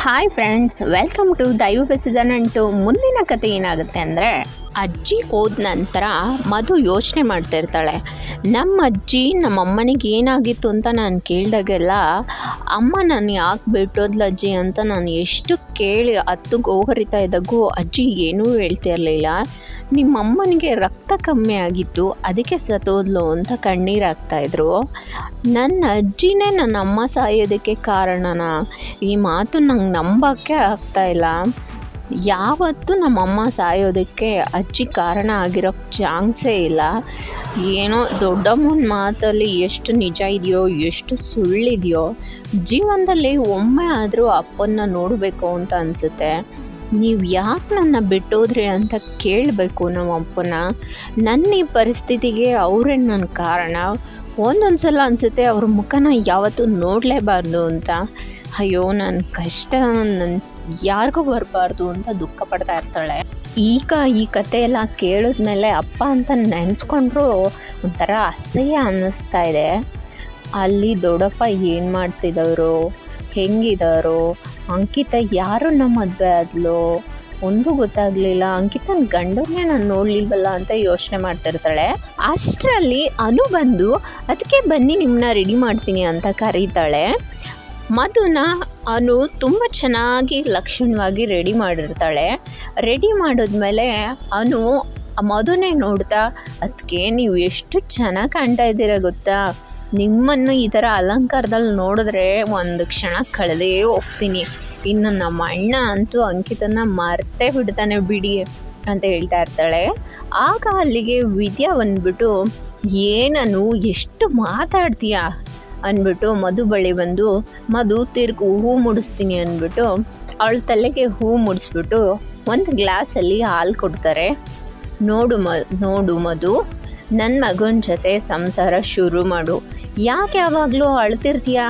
Hi friends welcome to ದೈವ ಬೆಸದ ನಂಟು ಮುಂದಿನ ಕತೆ ಏನಾಗುತ್ತೆ ಅಂದರೆ ಅಜ್ಜಿ ಹೋದ ನಂತರ ಮಧು ಯೋಚನೆ ಮಾಡ್ತಾ ಇರ್ತಾಳೆ. ನಮ್ಮ ಅಜ್ಜಿ, ನಮ್ಮ ಅಮ್ಮನಿಗೆ ಏನಾಗಿತ್ತು ಅಂತ ನಾನು ಕೇಳಿದಾಗೆಲ್ಲ, ಅಮ್ಮ, ನಾನು ಯಾಕೆ ಬಿಟ್ಟೋದ್ಲ ಅಜ್ಜಿ? ಅಂತ ನಾನು ಎಷ್ಟು ಕೇಳಿ ಹತ್ತಿಗೆ ಹೋಗರಿತಾ ಇದ್ದಾಗೂ, ಅಜ್ಜಿ, ಏನೂ ಹೇಳ್ತಿರ್ಲಿಲ್ಲ ನಿಮ್ಮ ಅಮ್ಮನಿಗೆ ರಕ್ತ ಕಮ್ಮಿ ಆಗಿತ್ತು, ಅದಕ್ಕೆ ಸತ್ತೋದ್ಲು ಅಂತ ಕಣ್ಣೀರು ಹಾಕ್ತಾಯಿದ್ರು ನನ್ನ ಅಜ್ಜಿನೇ ನನ್ನ ಅಮ್ಮ ಸಾಯೋದಕ್ಕೆ ಕಾರಣನ? ಈ ಮಾತು ನಂಗೆ ನಂಬೋಕ್ಕೆ ಆಗ್ತಾಯಿಲ್ಲ ಯಾವತ್ತೂ ನಮ್ಮಮ್ಮ ಸಾಯೋದಕ್ಕೆ ಅಜ್ಜಿ ಕಾರಣ ಆಗಿರೋ ಚಾನ್ಸೇ ಇಲ್ಲ. ಏನೋ ದೊಡ್ಡಮ್ಮನ ಮಾತಲ್ಲಿ ಎಷ್ಟು ನಿಜ ಇದೆಯೋ, ಎಷ್ಟು ಸುಳ್ಳಿದೆಯೋ, ಜೀವನದಲ್ಲಿ ಒಮ್ಮೆ ಆದರೂ ಅಪ್ಪನ್ನ ನೋಡಬೇಕು ಅಂತ ಅನಿಸುತ್ತೆ. ನೀವು ಯಾಕೆ ನನ್ನ ಬಿಟ್ಟೋದ್ರಿ ಅಂತ ಕೇಳಬೇಕು ನಮ್ಮ ಅಪ್ಪನ ನನ್ನ ಈ ಪರಿಸ್ಥಿತಿಗೆ ಅವರೇ ನನ್ನ ಕಾರಣ. ಒಂದೊಂದು ಸಲ ಅನಿಸುತ್ತೆ ಅವ್ರ ಮುಖನ ಯಾವತ್ತೂ ನೋಡಲೇಬಾರ್ದು ಅಂತ. ಅಯ್ಯೋ ನನ್ನ ಕಷ್ಟ ನನ್ನ ಯಾರಿಗೂ ಬರಬಾರ್ದು ಅಂತ ದುಃಖ ಪಡ್ತಾ ಇರ್ತಾಳೆ. ಈಗ ಈ ಕತೆ ಎಲ್ಲ ಕೇಳಿದ್ಮೇಲೆ ಅಪ್ಪ ಅಂತ ನೆನೆಸ್ಕೊಂಡ್ರು ಒಂಥರ ಅಸಹ್ಯ ಅನ್ನಿಸ್ತಾ ಇದೆ. ಅಲ್ಲಿ ದೊಡ್ಡಪ್ಪ ಏನು ಮಾಡ್ತಿದ್ದವರು ಹೆಂಗಿದಾರೋ? ಅಂಕಿತ ಯಾರು ನಮ್ಮ ಮದುವೆ ಆದ್ಲು? ಒಂದು ಗೊತ್ತಾಗ್ಲಿಲ್ಲ. ಅಂಕಿತನ ಗಂಡನ್ನೇ ನಾನು ನೋಡ್ಲಿಲ್ವಲ್ಲ ಅಂತ ಯೋಚನೆ ಮಾಡ್ತಿರ್ತಾಳೆ. ಅಷ್ಟರಲ್ಲಿ ಅನು ಬಂದು, ಅದಕ್ಕೆ ಬನ್ನಿ ನಿಮ್ಮನ್ನ ರೆಡಿ ಮಾಡ್ತೀನಿ ಅಂತ ಕರೀತಾಳೆ. ಮಧುನ ಅನು ತುಂಬ ಚೆನ್ನಾಗಿ ಲಕ್ಷಣವಾಗಿ ರೆಡಿ ಮಾಡಿರ್ತಾಳೆ. ರೆಡಿ ಮಾಡಿದ್ಮೇಲೆ ಅನು ಮಧುನೇ ನೋಡ್ತಾ ಅದಕ್ಕೆ ನೀವು ಎಷ್ಟು ಚೆನ್ನಾಗಿ ಕಾಣ್ತಾ ಇದ್ದೀರ ಗೊತ್ತಾ? ನಿಮ್ಮನ್ನು ಈ ಥರ ಅಲಂಕಾರದಲ್ಲಿ ನೋಡಿದ್ರೆ ಒಂದು ಕ್ಷಣ ಕಳೆದೇ ಹೋಗ್ತೀನಿ. ಇನ್ನು ನಮ್ಮ ಅಣ್ಣ ಅಂತೂ ಅಂಕಿತನ ಮರ್ತೇ ಬಿಡ್ತಾನೆ ಬಿಡಿ, ಅಂತ ಹೇಳ್ತಾ ಇರ್ತಾಳೆ. ಆಗ ಅಲ್ಲಿಗೆ ವಿದ್ಯಾ ಬಂದ್ಬಿಟ್ಟು ಏನನು ಎಷ್ಟು ಮಾತಾಡ್ತೀಯ? ಅಂದ್ಬಿಟ್ಟು ಮಧು ಬಳಿ ಬಂದು, ಮಧು, ತಿರ್ಗು, ಹೂ ಮುಡಿಸ್ತೀನಿ ಅಂದ್ಬಿಟ್ಟು ಅವಳ ತಲೆಗೆ ಹೂ ಮುಡಿಸ್ಬಿಟ್ಟು ಒಂದು ಗ್ಲಾಸಲ್ಲಿ ಹಾಲು ಕೊಡ್ತಾರೆ. ನೋಡು ಮ, ನೋಡು ಮಧು ನನ್ನ ಮಗನ ಜೊತೆ ಸಂಸಾರ ಶುರು ಮಾಡು. ಯಾಕೆ ಯಾವಾಗಲೂ ಅಳ್ತಿರ್ತೀಯ?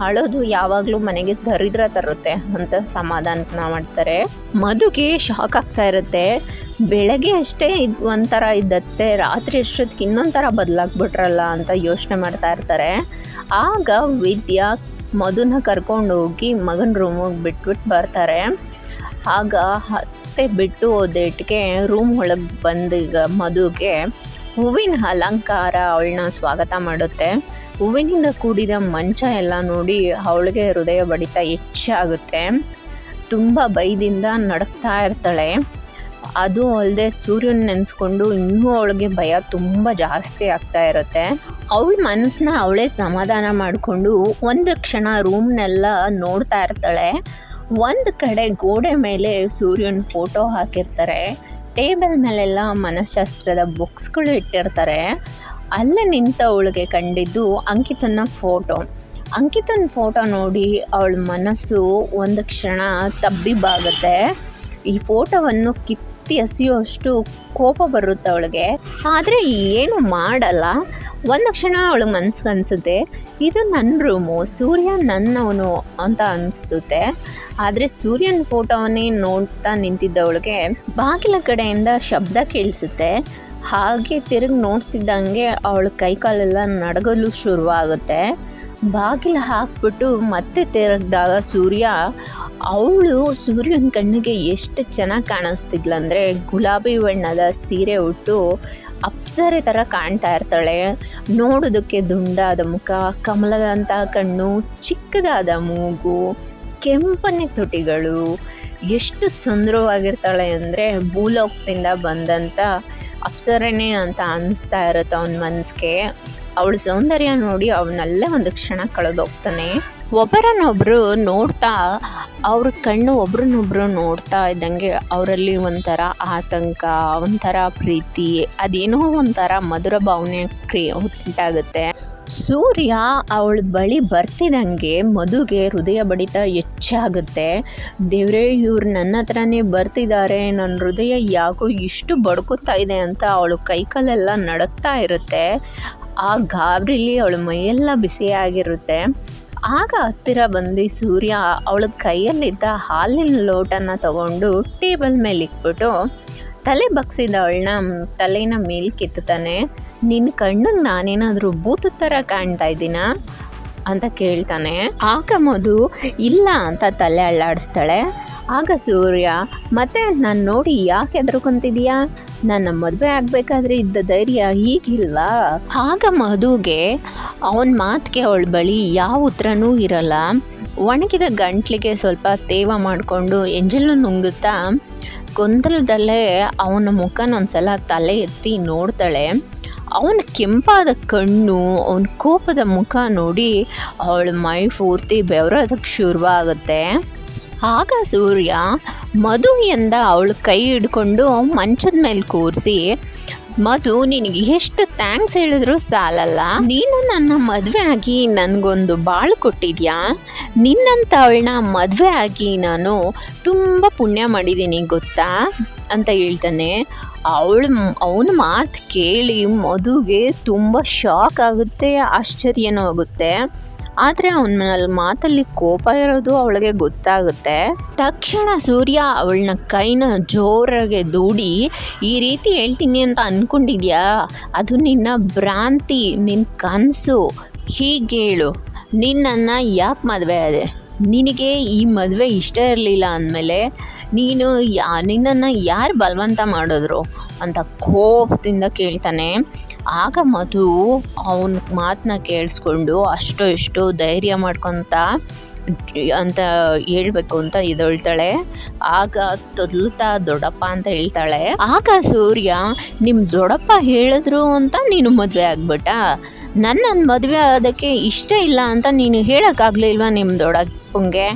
ಅಳೋದು ಯಾವಾಗಲೂ ಮನೆಗೆ ದರಿದ್ರ ತರುತ್ತೆ ಅಂತ ಸಮಾಧಾನ ಮಾಡ್ತಾರೆ. ಮಧುಗೆ ಶಾಕ್ ಆಗ್ತಾ ಇರುತ್ತೆ. ಬೆಳಗ್ಗೆ ಅಷ್ಟೇ ಇದು ಒಂಥರ ಇದ್ದತ್ತೆ ರಾತ್ರಿ ಅಷ್ಟೊತ್ತಿಗೆ ಇನ್ನೊಂಥರ ಥರ ಬದಲಾಗ್ಬಿಟ್ರಲ್ಲ ಅಂತ ಯೋಚನೆ ಮಾಡ್ತಾ ಇರ್ತಾರೆ. ಆಗ ವಿದ್ಯಾ ಮಧುನ ಕರ್ಕೊಂಡು ಹೋಗಿ ಮಗನ ರೂಮಿಗೆ ಬಿಟ್ಬಿಟ್ಟು ಬರ್ತಾರೆ. ಆಗ ಹತ್ತೆ ಬಿಟ್ಟು ಹೋದೇಟ್ಗೆ ರೂಮ್ ಒಳಗೆ ಬಂದೀಗ ಮಧುಗೆ ಹೂವಿನ ಅಲಂಕಾರ ಅವಳನ್ನ ಸ್ವಾಗತ ಮಾಡುತ್ತೆ. ಹೂವಿನಿಂದ ಕೂಡಿದ ಮಂಚ ಎಲ್ಲ ನೋಡಿ ಅವಳಿಗೆ ಹೃದಯ ಬಡಿತ ಹೆಚ್ಚಾಗುತ್ತೆ. ತುಂಬ ಭಯದಿಂದ ನಡಕ್ತಾ ಇರ್ತಾಳೆ. ಅದು ಅಲ್ಲದೆ ಸೂರ್ಯನ ನೆನೆಸ್ಕೊಂಡು ಇನ್ನೂ ಅವಳಿಗೆ ಭಯ ತುಂಬ ಜಾಸ್ತಿ ಆಗ್ತಾ ಇರುತ್ತೆ. ಅವಳ ಮನಸ್ಸನ್ನ ಅವಳೇ ಸಮಾಧಾನ ಮಾಡಿಕೊಂಡು ಒಂದು ಕ್ಷಣ ರೂಮ್ನೆಲ್ಲ ನೋಡ್ತಾ ಇರ್ತಾಳೆ. ಒಂದು ಕಡೆ ಗೋಡೆ ಮೇಲೆ ಸೂರ್ಯನ ಫೋಟೋ ಹಾಕಿರ್ತಾರೆ. ಟೇಬಲ್ ಮೇಲೆಲ್ಲ ಮನಃಶಾಸ್ತ್ರದ ಬುಕ್ಸ್ಗಳು ಇಟ್ಟಿರ್ತಾರೆ. ಅಲ್ಲೇ ನಿಂತವಳಿಗೆ ಕಂಡಿದ್ದು ಅಂಕಿತನ ಫೋಟೋ ಅಂಕಿತನ ಫೋಟೋ ನೋಡಿ ಅವಳ ಮನಸ್ಸು ಒಂದು ಕ್ಷಣ ತಬ್ಬಿಬ್ಬಾಗುತ್ತೆ ಈ ಫೋಟೋವನ್ನು ಕಿತ್ತಿ ಹಸಿಯುವಷ್ಟು ಕೋಪ ಬರುತ್ತೆ ಅವಳಿಗೆ. ಆದರೆ ಏನು ಮಾಡಲ್ಲ. ಒಂದು ಕ್ಷಣ ಅವಳಿಗೆ ಮನಸ್ಸಿಗೆ ಅನಿಸುತ್ತೆ. ಇದು ನನ್ನ ರೂಮು ಸೂರ್ಯ ನನ್ನವನು ಅಂತ ಅನಿಸುತ್ತೆ. ಆದರೆ ಸೂರ್ಯನ ಫೋಟೋವನ್ನೇ ನೋಡ್ತಾ ನಿಂತಿದ್ದವಳಿಗೆ ಬಾಗಿಲ ಕಡೆಯಿಂದ ಶಬ್ದ ಕೇಳಿಸುತ್ತೆ. ಹಾಗೆ ತಿರುಗಿ ನೋಡ್ತಿದ್ದಂಗೆ ಅವಳ ಕೈಕಾಲೆಲ್ಲ ನಡಗಲು ಶುರುವಾಗುತ್ತೆ. ಬಾಗಿಲು ಹಾಕ್ಬಿಟ್ಟು ಮತ್ತೆ ತಿರುಗಿದಾಗ ಸೂರ್ಯ, ಅವಳು ಸೂರ್ಯನ ಕಣ್ಣಿಗೆ ಎಷ್ಟು ಚೆನ್ನಾಗಿ ಕಾಣಿಸ್ತಿದ್ಲಂದರೆ ಗುಲಾಬಿ ಬಣ್ಣದ ಸೀರೆ ಉಟ್ಟು ಅಪ್ಸರೆ ಥರ ಕಾಣ್ತಾ ಇರ್ತಾಳೆ. ನೋಡೋದಕ್ಕೆ ದುಂಡಾದ ಮುಖ ಕಮಲದಂಥ ಕಣ್ಣು, ಚಿಕ್ಕದಾದ ಮೂಗು, ಕೆಂಪನೆ ತುಟಿಗಳು. ಎಷ್ಟು ಸುಂದರವಾಗಿರ್ತಾಳೆ ಅಂದರೆ ಭೂಲೋಕದಿಂದ ಬಂದಂಥ ಅಪ್ಸರನೇ ಅಂತ ಅನಿಸ್ತಾ ಇರುತ್ತೆ ಅವನ ಮನಸ್ಸಿಗೆ ಅವಳ ಸೌಂದರ್ಯ ನೋಡಿ ಅವನಲ್ಲೇ ಒಂದು ಕ್ಷಣ ಕಳೆದೋಗ್ತಾನೆ. ಒಬ್ಬರನ್ನೊಬ್ಬರು ನೋಡ್ತಾ, ಅವ್ರ ಕಣ್ಣು ಒಬ್ರನ್ನೊಬ್ರು ನೋಡ್ತಾ ಇದ್ದಂಗೆ ಅವರಲ್ಲಿ ಒಂಥರ ಆತಂಕ, ಒಂಥರ ಪ್ರೀತಿ, ಅದೇನೋ ಒಂಥರ ಮಧುರ ಭಾವನೆ ಕ್ರಿಯೆ ಉಂಟಾಗುತ್ತೆ. ಸೂರ್ಯ ಅವಳ ಬಳಿ ಬರ್ತಿದ್ದಂಗೆ ಮಧುಗೆ ಹೃದಯ ಬಡಿತ ಹೆಚ್ಚಾಗುತ್ತೆ. ದೇವರೇ, ಇವ್ರು ನನ್ನ ಹತ್ರನೇ ಬರ್ತಿದ್ದಾರೆ. ನನ್ನ ಹೃದಯ ಯಾಕೋ ಇಷ್ಟು ಬಡ್ಕೊತಾ ಇದೆ ಅಂತ ಅವಳು ಕೈಕಾಲೆಲ್ಲ ನಡಕ್ತಾ ಇರುತ್ತೆ. ಆ ಗಾಬರಿಲಿ ಅವಳ ಮೈಯೆಲ್ಲ ಬಿಸಿಯಾಗಿರುತ್ತೆ. ಆಗ ಹತ್ತಿರ ಬಂದು ಸೂರ್ಯ ಅವಳ ಕೈಯಲ್ಲಿದ್ದ ಹಾಲಿನ ಲೋಟನ ತಗೊಂಡು ಟೇಬಲ್ ಮೇಲೆ ಇಕ್ಬಿಟ್ಟು ತಲೆ ಬಗ್ಸಿದವಳನ್ನ ತಲೆನ ಮೇಲೆ ಕಿತ್ತಾನೆ ನಿನ್ನ ಕಣ್ಣಿಗೆ ನಾನೇನಾದರೂ ಭೂತದ ಥರ ಕಾಣ್ತಾ ಇದ್ದೀನಾ? ಅಂತ ಕೇಳ್ತಾನೆ. ಆಗ ಮಧು, ಇಲ್ಲ ಅಂತ ತಲೆ ಅಳ್ಳಾಡಿಸ್ತಾಳೆ ಆಗ ಸೂರ್ಯ, ಮತ್ತೆ ನಾನು ನೋಡಿ ಯಾಕೆ ಹೆದರ್ಕೊಂತಿದೀಯಾ? ನನ್ನ ಮದುವೆ ಆಗಬೇಕಾದ್ರೆ ಇದ್ದ ಧೈರ್ಯ ಈಗಿಲ್ಲ ಆಗ ಮಧುಗೆ, ಅವನ ಮಾತಿಗೆ ಅವಳ ಬಳಿ ಯಾವ ಉತ್ತರನೂ ಇರಲ್ಲ. ಒಣಗಿದ ಗಂಟ್ಲಿಗೆ ಸ್ವಲ್ಪ ತೇವ ಮಾಡಿಕೊಂಡು ಎಂಜಲು ನುಂಗುತ್ತಾ ಗೊಂದಲದಲ್ಲೇ ಅವನ ಮುಖನ ಒಂದ್ಸಲ ತಲೆ ಎತ್ತಿ ನೋಡ್ತಾಳೆ. ಅವನ ಕೆಂಪಾದ ಕಣ್ಣು, ಅವನ ಕೋಪದ ಮುಖ ನೋಡಿ ಅವಳ ಮೈ ಪೂರ್ತಿ ಬೆವರೋದಕ್ಕೆ ಶುರುವಾಗುತ್ತೆ. ಆಗ ಸೂರ್ಯ ಮಧು ಎಂದ ಅವಳ ಕೈ ಹಿಡ್ಕೊಂಡು ಮಂಚದ ಮೇಲೆ ಕೂರಿಸಿ ಮಧು, ನಿನಗೆ ಎಷ್ಟು ಥ್ಯಾಂಕ್ಸ್ ಹೇಳಿದ್ರು ಸಾಲಲ್ಲ? ನೀನು ನನ್ನ ಮದುವೆ ಆಗಿ ನನಗೊಂದು ಬಾಳು ಕೊಟ್ಟಿದ್ಯಾ? ನಿನ್ನಂತ ಅವಳನ್ನ ಮದುವೆ ಆಗಿ ನಾನು ತುಂಬ ಪುಣ್ಯ ಮಾಡಿದ್ದೀನಿ ಗೊತ್ತಾ? ಅಂತ ಹೇಳ್ತಾನೆ. ಅವಳ ಅವನ ಮಾತು ಕೇಳಿ ಮಧುಗೆ ತುಂಬ ಶಾಕ್ ಆಗುತ್ತೆ, ಆಶ್ಚರ್ಯನೂ ಆಗುತ್ತೆ. ಆದರೆ ಅವನ ಮಾತಲ್ಲಿ ಕೋಪ ಇರೋದು ಅವಳಿಗೆ ಗೊತ್ತಾಗುತ್ತೆ. ತಕ್ಷಣ ಸೂರ್ಯ ಅವಳನ್ನ ಕೈನ ಜೋರಾಗೆ ದೂಡಿ, ಈ ರೀತಿ ಹೇಳ್ತೀನಿ ಅಂತ ಅಂದ್ಕೊಂಡಿದ್ಯಾ ಅದು ನಿನ್ನ ಭ್ರಾಂತಿ ನಿನ್ನ ಕನಸು. ಹೀಗೇಳು ನಿನ್ನನ್ನು ಯಾಕೆ ಮದುವೆ ಆದೆ? ನಿನಗೆ ಈ ಮದುವೆ ಇಷ್ಟ ಇರಲಿಲ್ಲ ಅಂದಮೇಲೆ ನೀನು ಯಾ, ನಿನ್ನನ್ನು ಯಾರು ಬಲವಂತ ಮಾಡಿದ್ರು? ಅಂತ ಕೋಪದಿಂದ ಕೇಳ್ತಾನೆ. ಆಗ ಮಧು ಅವನ ಮಾತನ್ನ ಕೇಳಿಸ್ಕೊಂಡು ಅಷ್ಟೋ ಇಷ್ಟೋ ಧೈರ್ಯ ಮಾಡ್ಕೊತ ಅಂತ ಹೇಳ್ಬೇಕು ಅಂತ ಇದೊಳ್ತಾಳೆ ಆಗ ತೊದಲ್ತಾ ದೊಡ್ಡಪ್ಪ ಅಂತ ಹೇಳ್ತಾಳೆ, ಆಗ ಸೂರ್ಯ ನಿಮ್ಮ ದೊಡ್ಡಪ್ಪ ಹೇಳಿದ್ರು ಅಂತ ನೀನು ಮದುವೆ ಆಗ್ಬಿಟ್ಟ. ನನ್ನ ಮದುವೆ ಆಗೋದಕ್ಕೆ ಇಷ್ಟ ಇಲ್ಲ ಅಂತ ನೀನು ಹೇಳೋಕ್ಕಾಗಲಿಲ್ವಾ ನಿಮ್ಮ ದೊಡ್ಡಪ್ಪಂಗೆ?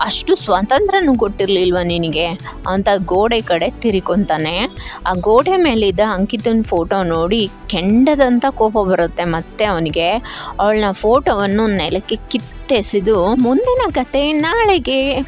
ಅಷ್ಟು ಸ್ವಾತಂತ್ರ್ಯನೂ ಕೊಟ್ಟಿರಲಿಲ್ವ ನಿನಗೆ? ಅಂತ ಗೋಡೆ ಕಡೆ ತಿರ್ಕೊಂತಾನೆ ಆ ಗೋಡೆ ಮೇಲಿದ್ದ ಅಂಕಿತನ ಫೋಟೋ ನೋಡಿ ಕೆಂಡದಂಥ ಕೋಪ ಬರುತ್ತೆ ಮತ್ತೆ ಅವನಿಗೆ. ಅವಳನ್ನ ಫೋಟೋವನ್ನು ನೆಲಕ್ಕೆ ಕಿತ್ತೆಸೆದು ಮುಂದಿನ ಕತೆ ನಾಳೆಗೆ.